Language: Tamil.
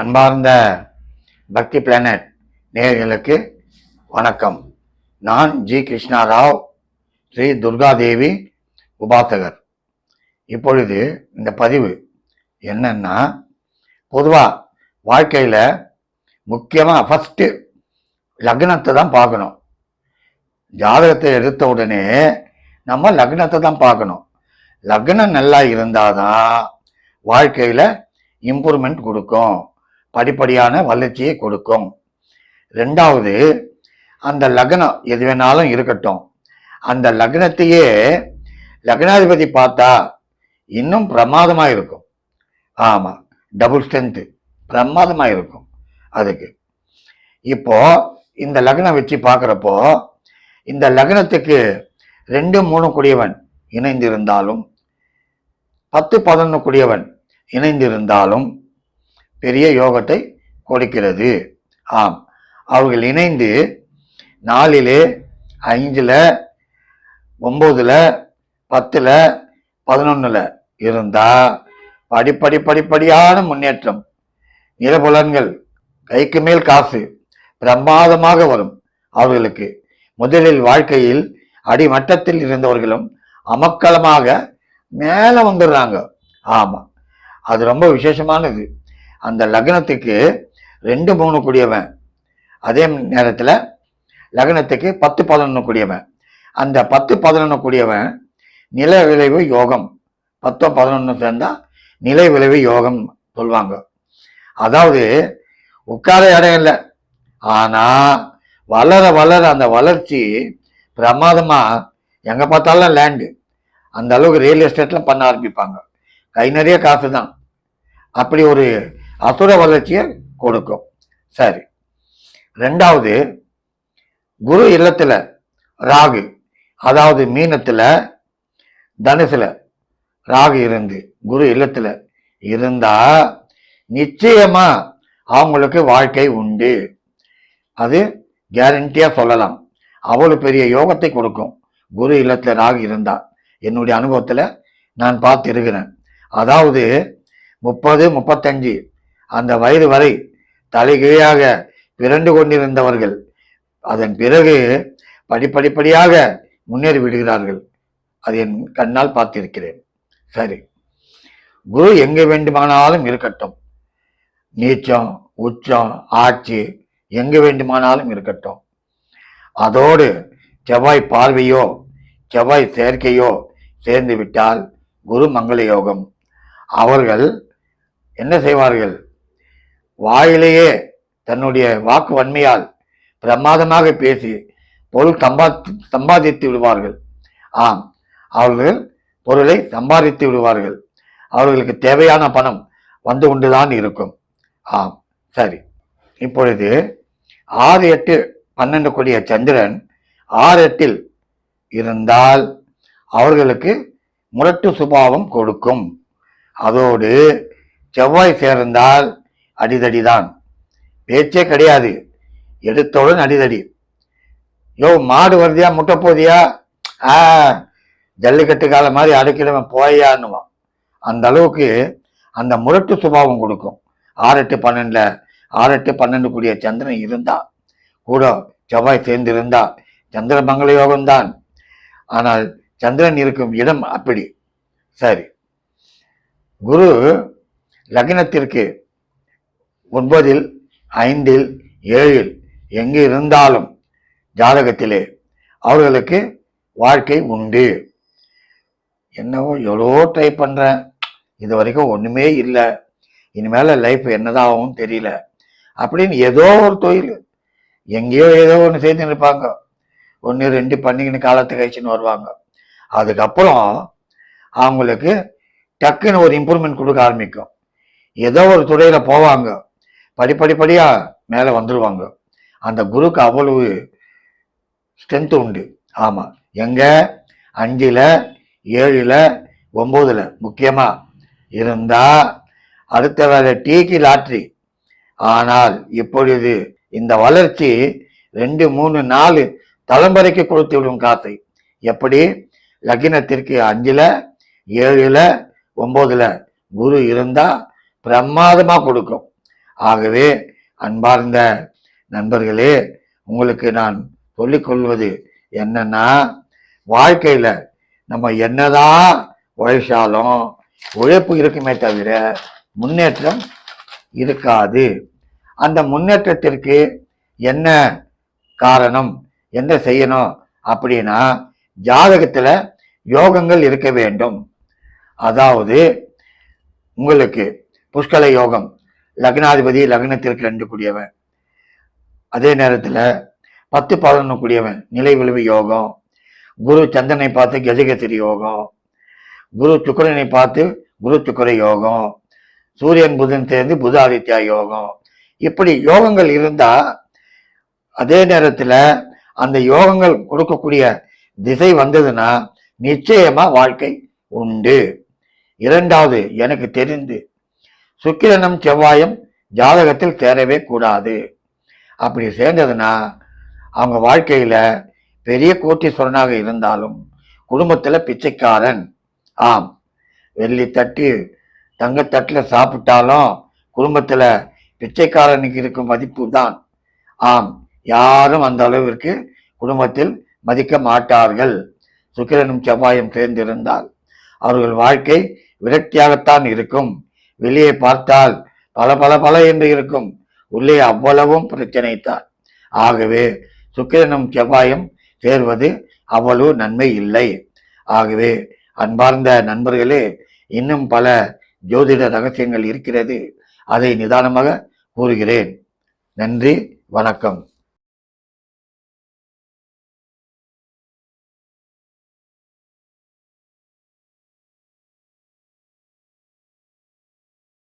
அன்பார்ந்த பக்தி பிளானட் நேயர்களுக்கு வணக்கம். நான் ஜி கிருஷ்ணா ராவ் ஸ்ரீ துர்காதேவி உபாசகர். இப்பொழுது இந்த பதிவு என்னன்னா பொதுவாக வாழ்க்கையில் முக்கியமாக ஃபஸ்ட்டு லக்னத்தை தான் பார்க்கணும். ஜாதகத்தை எடுத்த உடனே நம்ம லக்னத்தை தான் பார்க்கணும். லக்னம் நல்லா இருந்தால் தான் வாழ்க்கையில் இம்ப்ரூவ்மெண்ட் கொடுக்கும். படிப்படியான வளர்ச்சியை கொடுக்கும். ரெண்டாவது அந்த லக்னம் எது வேணாலும் இருக்கட்டும். அந்த லக்னத்தையே லக்னாதிபதி பார்த்தா இன்னும் பிரமாதமாக இருக்கும். ஆமாம் டபுள் ஸ்ட்ரென்த்து பிரமாதமாக இருக்கும் அதுக்கு. இப்போ இந்த லக்னம் வச்சு பார்க்குறப்போ இந்த லக்னத்துக்கு ரெண்டு மூணு குடியவன் இணைந்திருந்தாலும் பத்து பதினொன்று குடியவன் இணைந்திருந்தாலும் பெரிய யோகத்தை கொடுக்கிறது. ஆம். அவர்கள் இணைந்து நாலில் அஞ்சில் ஒம்போதில் பத்தில் பதினொன்றில் இருந்தால் படிப்படி படிப்படியான முன்னேற்றம் நிலபுலன்கள் கைக்கு மேல் காசு பிரமாதமாக வரும். அவர்களுக்கு முதலில் வாழ்க்கையில் அடிமட்டத்தில் இருந்தவர்களும் அமக்களமாக மேலே வந்துடுறாங்க. ஆமாம் அது ரொம்ப விசேஷமானது. அந்த லக்னத்துக்கு ரெண்டு மூணு கூடியவன். அதே நேரத்தில் லக்னத்துக்கு பத்து பதினொன்று கூடியவன். அந்த பத்து பதினொன்று கூடியவன் நில விளைவு யோகம். பத்தோ பதினொன்று சேர்ந்தால் நிலை விளைவு யோகம் சொல்லுவாங்க அதாவது உட்கார இடம் இல்லை. ஆனால் வளர வளர அந்த வளர்ச்சி பிரமாதமாக எங்கே பார்த்தாலும் லேண்டு அந்த அளவுக்கு ரியல் எஸ்டேட்லாம் பண்ண ஆரம்பிப்பாங்க. கை நிறைய காசு தான் அப்படி ஒரு அசுர வளர்ச்சியை கொடுக்கும். சரி. ரெண்டாவது குரு இல்லத்தில் ராகு அதாவது மீனத்தில் தனுசில் ராகு இருந்து குரு இல்லத்தில் இருந்தா நிச்சயமா அவங்களுக்கு வாழ்க்கை உண்டு. அது கேரண்டியா சொல்லலாம். அவ்வளோ பெரிய யோகத்தை கொடுக்கும். குரு இல்லத்தில் ராகு இருந்தா. என்னுடைய அனுபவத்தில் நான் பார்த்து இருக்கிறேன் அதாவது முப்பது முப்பத்தஞ்சு அந்த வயது வரை தலைகீழாக பிறண்டு கொண்டிருந்தவர்கள் அதன் பிறகு படிப்படிப்படியாக முன்னேறி விடுகிறார்கள். அது என் கண்ணால் பார்த்திருக்கிறேன். சரி. குரு எங்கே வேண்டுமானாலும் இருக்கட்டும். நீச்சம் உச்சம் ஆட்சி எங்கு வேண்டுமானாலும் இருக்கட்டும். அதோடு செவ்வாய் பார்வையோ செவ்வாய் சேர்க்கையோ சேர்ந்து விட்டால் குரு மங்கள யோகம் அவர்கள் என்ன செய்வார்கள்? வாயிலேயே தன்னுடைய வாக்கு வன்மையால் பிரமாதமாக பேசி பொருள் சம்பா சம்பாதித்து விடுவார்கள். ஆம் அவர்கள் பொருளை சம்பாதித்து விடுவார்கள். அவர்களுக்கு தேவையான பணம் வந்து கொண்டுதான் இருக்கும். ஆம் சரி. இப்பொழுது ஆறு எட்டு பன்னெண்டு கூடிய சந்திரன் ஆறு எட்டில் இருந்தால் அவர்களுக்கு முரட்டு சுபாவம் கொடுக்கும். அதோடு செவ்வாய் சேர்ந்தால் அடிதடி தான் பேச்சே கிடையாது. எடுத்தவுடன் அடிதடி. யோ மாடு வருதியா முட்டை போதியா? ஆ ஜல்லிக்கட்டு கால மாதிரி அடைக்கிடவன் போயான்னுவான். அந்த அளவுக்கு அந்த முரட்டு சுபாவம் கொடுக்கும். ஆறு எட்டு பன்னெண்டுல ஆறு எட்டு பன்னெண்டு கூடிய சந்திரன் இருந்தா கூட செவ்வாய் சேர்ந்து இருந்தா சந்திர மங்கள யோகம்தான். ஆனால் சந்திரன் இருக்கும் இடம் அப்படி. சரி. குரு லக்னத்திற்கு ஒன்பதில் ஐந்தில் ஏழில் எங்கு இருந்தாலும் ஜாதகத்திலே அவர்களுக்கு வாழ்க்கை உண்டு. என்னவோ எவ்வளோ ட்ரை பண்ணுறேன் இது வரைக்கும் ஒன்றுமே இல்லை. இனிமேல் லைஃப் என்னதாகவும் தெரியல. அப்படின்னு ஏதோ ஒரு தொழில். எங்கேயோ ஏதோ ஒன்று செய்து நிற்பாங்க ஒன்று ரெண்டு பண்ணிக்கின்னு காலத்தை கழிச்சுன்னு வருவாங்க. அதுக்கப்புறம் அவங்களுக்கு டக்குன்னு ஒரு இம்ப்ரூவ்மெண்ட் கொடுக்க ஆரம்பிக்கும். ஏதோ ஒரு துறையில் போவாங்க. படிப்படிப்படியாக மேலே வந்துடுவாங்க அந்த குருக்கு அவ்வளவு ஸ்ட்ரென்த்து உண்டு. ஆமாம் எங்கே? அஞ்சில் ஏழில் ஒம்போதில். முக்கியமாக இருந்தால் அடுத்த வேலை டீக்கு லாட்ரி. ஆனால் இப்பொழுது இந்த வளர்ச்சி ரெண்டு மூணு நாலு தலைமுறைக்கு கொடுத்து விடும் காத்தை. எப்படி? லக்னத்திற்கு அஞ்சில் ஏழில் ஒம்போதில் குரு இருந்தால் பிரமாதமாக கொடுக்கும். ஆகவே அன்பார்ந்த நண்பர்களே உங்களுக்கு நான் சொல்லிக்கொள்வது என்னன்னா வாழ்க்கையில நம்ம என்னதான் உழைச்சாலும் உழைப்பு இருக்குமே தவிர முன்னேற்றம் இருக்காது. அந்த முன்னேற்றத்திற்கு என்ன காரணம் என்ன செய்யணும் அப்படின்னா ஜாதகத்துல யோகங்கள் இருக்க வேண்டும். அதாவது உங்களுக்கு புஷ்கல யோகம் லக்னாதிபதி லக்னத்திற்கு ரெண்டு கூடியவன். அதே நேரத்தில் பத்து பதினொன்று கூடியவன். நிலை விளைவு யோகம். குரு சந்திரனை பார்த்து கஜகத்திரி யோகம். குரு சுக்கரனை பார்த்து குரு சுக்கர யோகம். சூரியன் புதன் சேர்ந்து புத ஆதித்யா யோகம். இப்படி யோகங்கள் இருந்தா அதே நேரத்தில் அந்த யோகங்கள் கொடுக்கக்கூடிய திசை வந்ததுன்னா நிச்சயமா வாழ்க்கை உண்டு. இரண்டாவது எனக்கு தெரிந்து சுக்கிரனும் செவ்வாயும் ஜாதகத்தில் சேரவே கூடாது. அப்படி சேர்ந்ததுன்னா அவங்க வாழ்க்கையில பெரிய கோட்டீஸ்வரனாக இருந்தாலும் குடும்பத்துல பிச்சைக்காரன். ஆம். வெள்ளி தட்டு தங்கத்தட்டில் சாப்பிட்டாலும் குடும்பத்தில் பிச்சைக்காரனுக்கு இருக்கும் மதிப்பு தான். ஆம். யாரும் அந்த அளவிற்கு குடும்பத்தில் மதிக்க மாட்டார்கள். சுக்கிரனும் செவ்வாயும் சேர்ந்திருந்தால் அவர்கள் வாழ்க்கை விரக்தியாகத்தான் இருக்கும். வெளியே பார்த்தால் பல பல பல என்று இருக்கும். உள்ளே அவ்வளவும் பிரச்சனைத்தான். ஆகவே சுக்கிரனும் செவ்வாயும் சேர்வது அவ்வளவு நன்மை இல்லை. ஆகவே அன்பார்ந்த நண்பர்களே இன்னும் பல ஜோதிட ரகசியங்கள் இருக்கிறது. அதை நிதானமாக கூறுகிறேன். நன்றி வணக்கம்.